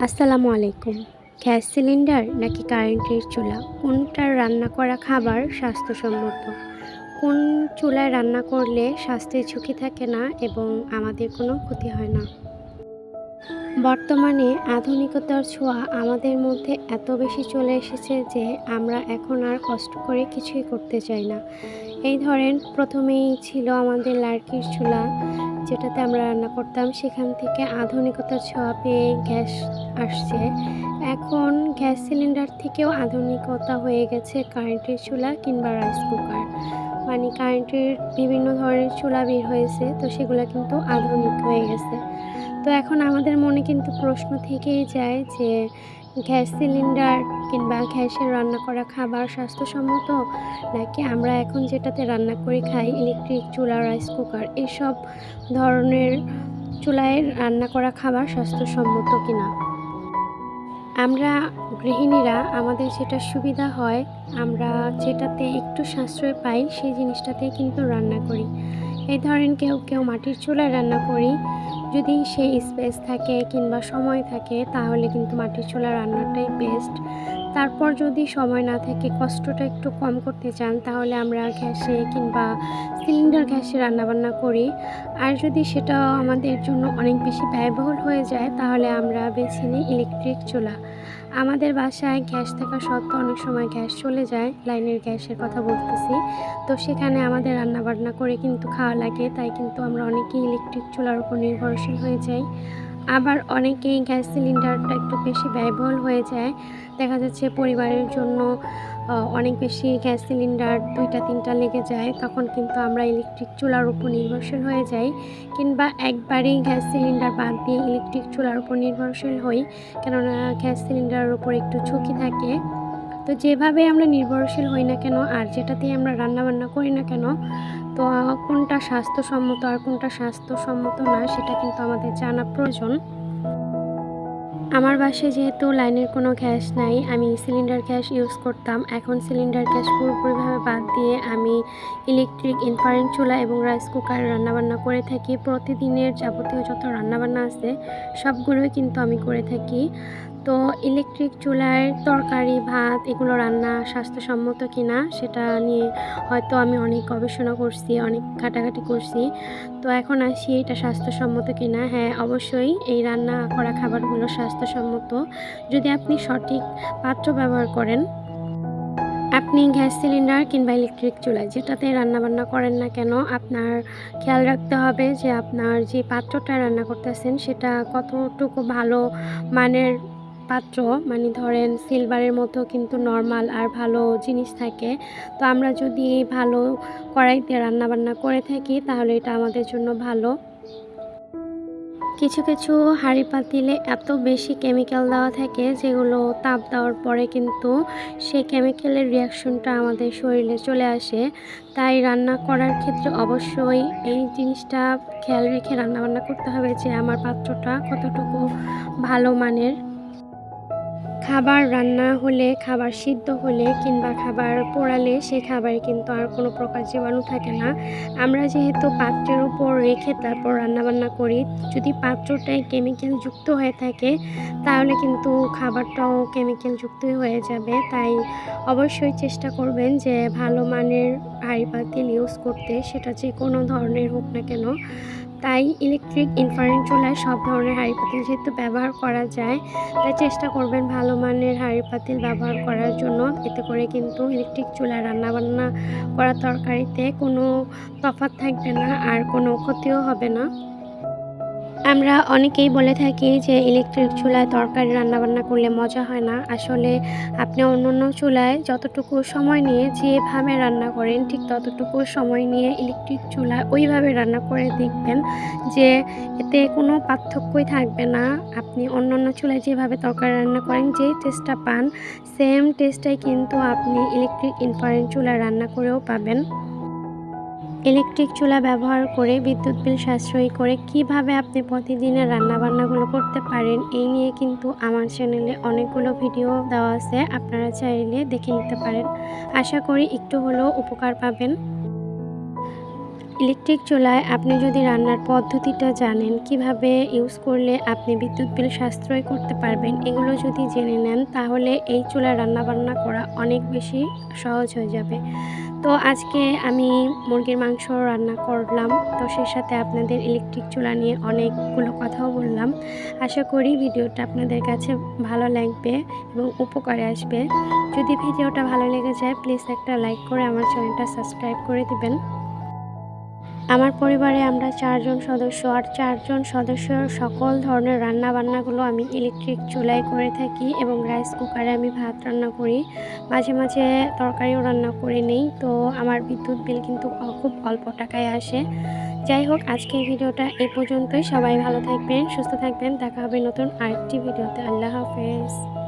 আসসালামু আলাইকুম। Gas cylinder নাকি কারেন্টের চুলা? কোনটার রান্না করা খাবার স্বাস্থ্যসম্মত? কোন চুলায় রান্না করলে স্বাস্থ্যের ঝুঁকি থাকে না এবং আমাদের কোনো ক্ষতি হয় না? বর্তমানে আধুনিকতার ছোঁয়া আমাদের মধ্যে এত বেশি চলে এসেছে যে আমরা এখন আর কষ্ট করে কিছুই করতে চাই না। এই ধরেন, প্রথমেই ছিল আমাদের লার্কির চুলা। যেটাতে আমরা রান্না করতাম, সেখান থেকে আধুনিকতার ছোঁয়া পেয়ে গ্যাস আসছে। এখন গ্যাস সিলিন্ডার থেকেও আধুনিকতা হয়ে গেছে কারেন্টের চুলা কিংবা রাইস কুকার। মানে কারেন্টের বিভিন্ন ধরনের চুলা বের হয়েছে, তো সেগুলো কিন্তু আধুনিক হয়ে গেছে। তো এখন আমাদের মনে কিন্তু প্রশ্ন থেকেই যায় যে গ্যাস সিলিন্ডার কিংবা গ্যাসের রান্না করা খাবার স্বাস্থ্যসম্মত? নাকি আমরা এখন যেটাতে রান্না করে খাই, ইলেকট্রিক, চুলা, রাইস কুকার, এসব ধরনের চুলায় রান্না করা খাবার স্বাস্থ্যসম্মত কিনা? আমরা গৃহিণীরা, আমাদের যেটা সুবিধা হয়, আমরা যেটাতে একটু সাশ্রয় পাই, সেই জিনিসটাতেই কিন্তু রান্না করি। এই ধরেন কেউ কেউ মাটির চুলায় রান্না করি যদি সেই স্পেস থাকে কিংবা সময় থাকে, তাহলে কিন্তু মাটির চুলা রান্নাটাই বেস্ট তারপর যদি সময় না থাকে, কষ্টটা একটু কম করতে চান, তাহলে আমরা গ্যাসে কিংবা সিলিন্ডার গ্যাসে রান্নাবান্না করি। আর যদি সেটা আমাদের জন্য অনেক বেশি ব্যয়বহুল হয়ে যায়, তাহলে আমরা বেছে নিই ইলেকট্রিক চুলা। আমাদের বাসায় গ্যাস থাকা সত্ত্বেও অনেক সময় গ্যাস চলে যায়, লাইনের গ্যাসের কথা বলতেছি। তো সেখানে আমাদের রান্নাবান্না করে কিন্তু খাওয়া লাগে, তাই কিন্তু আমরা অনেকেই ইলেকট্রিক চুলার উপর নির্ভরশীল। হয়ে যাই আবার অনেকেই গ্যাস সিলিন্ডারটা একটু বেশি ব্যয়বহুল হয়ে যায়। দেখা যাচ্ছে পরিবারের জন্য অনেক বেশি গ্যাস সিলিন্ডার দুইটা, তিনটা লেগে যায়। তখন কিন্তু আমরা ইলেকট্রিক চুলার উপর নির্ভরশীল হয়ে যাই কিংবা একবারেই গ্যাস সিলিন্ডার বাদ দিয়ে ইলেকট্রিক চুলার উপর নির্ভরশীল হই। কেননা গ্যাস সিলিন্ডারের উপর একটু ঝুঁকি থাকে। তো যেভাবে আমরা নির্ভরশীল হই না কেন, আর যেটাতেই আমরা রান্নাবান্না করি না কেন তো কোনটা স্বাস্থ্যসম্মত আর কোনটা স্বাস্থ্যসম্মত না, সেটা কিন্তু আমাদের জানা প্রয়োজন। আমার বাসায় যেহেতু লাইনের কোনো গ্যাস নাই, আমি সিলিন্ডার গ্যাস ইউজ করতাম। এখন সিলিন্ডার গ্যাস পুরোপুরিভাবে বাদ দিয়ে আমি ইলেকট্রিক ইনফারেন্ট চুলা এবং রাইস কুকারে রান্নাবান্না করে থাকি। প্রতিদিনের যাবতীয় যত রান্নাবান্না আছে, সবগুলোই কিন্তু আমি করে থাকি। তো ইলেকট্রিক চুলায় তরকারি, ভাত এগুলো রান্না স্বাস্থ্যসম্মত কিনা সেটা নিয়ে হয়তো আমি অনেক গবেষণা করছি, অনেক ঘাটাঘাটি করছি। তো এখন আসি এটা স্বাস্থ্যসম্মত কিনা। হ্যাঁ অবশ্যই এই রান্না করা খাবারগুলো স্বাস্থ্যসম্মত। যদি আপনি সঠিক পাত্র ব্যবহার করেন, আপনি গ্যাস সিলিন্ডার কিংবা ইলেকট্রিক চুলায় যেটাতে রান্নাবান্না করেন না কেন, আপনার খেয়াল রাখতে হবে যে আপনার যে পাত্রটা রান্না করতেছেন সেটা কতটুকু ভালো মানের পাত্র মানে ধরেন সিলভারের মতো কিন্তু নর্মাল আর ভালো জিনিস থাকে। তো আমরা যদি ভালো কড়াইতে রান্নাবান্না করে থাকি, তাহলে এটা আমাদের জন্য ভালো। কিছু কিছু হাঁড়ি পাতিলে এত বেশি কেমিক্যাল দেওয়া থাকে, যেগুলো তাপ দেওয়ার পরে কিন্তু সেই কেমিক্যালের রিয়াকশনটা আমাদের শরীরে চলে আসে। তাই রান্না করার ক্ষেত্রে অবশ্যই এই জিনিসটা খেয়াল রেখে রান্নাবান্না করতে হবে যে আমার পাত্রটা কতটুকু ভালো মানের। খাবার রান্না হলে, খাবার সিদ্ধ হলে কিংবা খাবার পোড়ালে সেই খাবারে কিন্তু আর কোনো প্রকার জীবাণু থাকে না। আমরা যেহেতু পাত্রের উপর রেখে তারপর রান্নাবান্না করি, যদি পাত্রটায় কেমিক্যাল যুক্ত হয়ে থাকে, তাহলে কিন্তু খাবারটাও কেমিক্যাল যুক্তই হয়ে যাবে। তাই অবশ্যই চেষ্টা করবেন যে ভালো মানের হাঁড়ি পাতিল ইউজ করতে, সেটা যে কোনো ধরনের হোক না কেন। তাই ইলেকট্রিক ইনফারেন্ট চুলায় সব ধরনের হাঁড়ি পাতিল যেহেতু ব্যবহার করা যায়, তাই চেষ্টা করবেন ভালো মানের হাঁড়ি পাতিল ব্যবহার করার জন্য। এতে করে কিন্তু ইলেকট্রিক চুলায় রান্নাবান্না করা তরকারিতে কোনো তফাৎ থাকবে না আর কোনো ক্ষতিও হবে না। আমরা অনেকেই বলে থাকি যে ইলেকট্রিক চুলায় তরকারি রান্নাবান্না করলে মজা হয় না। আসলে আপনি অন্য অন্য চুলায় যতটুকু সময় নিয়ে যেভাবে রান্না করেন, ঠিক ততটুকু সময় নিয়ে ইলেকট্রিক চুলায় ওইভাবে রান্না করে দেখবেন যে এতে কোনো পার্থক্যই থাকবে না। আপনি অন্য অন্য চুলায় যেভাবে তরকারি রান্না করেন, যেই টেস্টটা পান সেম টেস্টটাই কিন্তু আপনি ইলেকট্রিক ইনফারেন্ট চুলায় রান্না করেও পাবেন। ইলেকট্রিক চুলা ব্যবহার করে বিদ্যুৎ বিল সাশ্রয়ী করে কীভাবে আপনি প্রতিদিনের রান্নাবান্নাগুলো করতে পারেন, এই নিয়ে কিন্তু আমার চ্যানেলে অনেকগুলো ভিডিও দেওয়া আছে, আপনারা চাইলে দেখে নিতে পারেন। আশা করি একটু হলেও উপকার পাবেন। ইলেকট্রিক চুলায় আপনি যদি রান্নার পদ্ধতিটা জানেন, কীভাবে ইউজ করলে আপনি বিদ্যুৎ বিল সাশ্রয় করতে পারবেন, এগুলো যদি জেনে নেন, তাহলে এই চুলায় রান্নাবান্না করা অনেক বেশি সহজ হয়ে যাবে। তো আজকে আমি মুরগির মাংস রান্না করলাম। তো সেই সাথে আপনাদের ইলেকট্রিক চুলা নিয়ে অনেকগুলো কথাও বললাম। আশা করি ভিডিওটা আপনাদের কাছে ভালো লাগবে এবং উপকারে আসবে। যদি ভিডিওটা ভালো লেগে যায় প্লিজ একটা লাইক করে আমার চ্যানেলটা সাবস্ক্রাইব করে দিবেন। আমার পরিবারে আমরা চারজন সদস্য আর চারজন সদস্যর সকল ধরনের রান্না বান্নাগুলো আমি ইলেকট্রিক চুলায় করে থাকি এবং রাইস কুকারে আমি ভাত রান্না করি। মাঝে মাঝে তরকারিও রান্না করে নেই, তো আমার বিদ্যুৎ বিল কিন্তু খুব অল্প টাকায় আসে। যাই হোক, আজকের ভিডিওটা এ পর্যন্তই। সবাই ভালো থাকবেন, সুস্থ থাকবেন। দেখা হবে নতুন আরেকটি ভিডিওতে। আল্লাহ হাফেজ।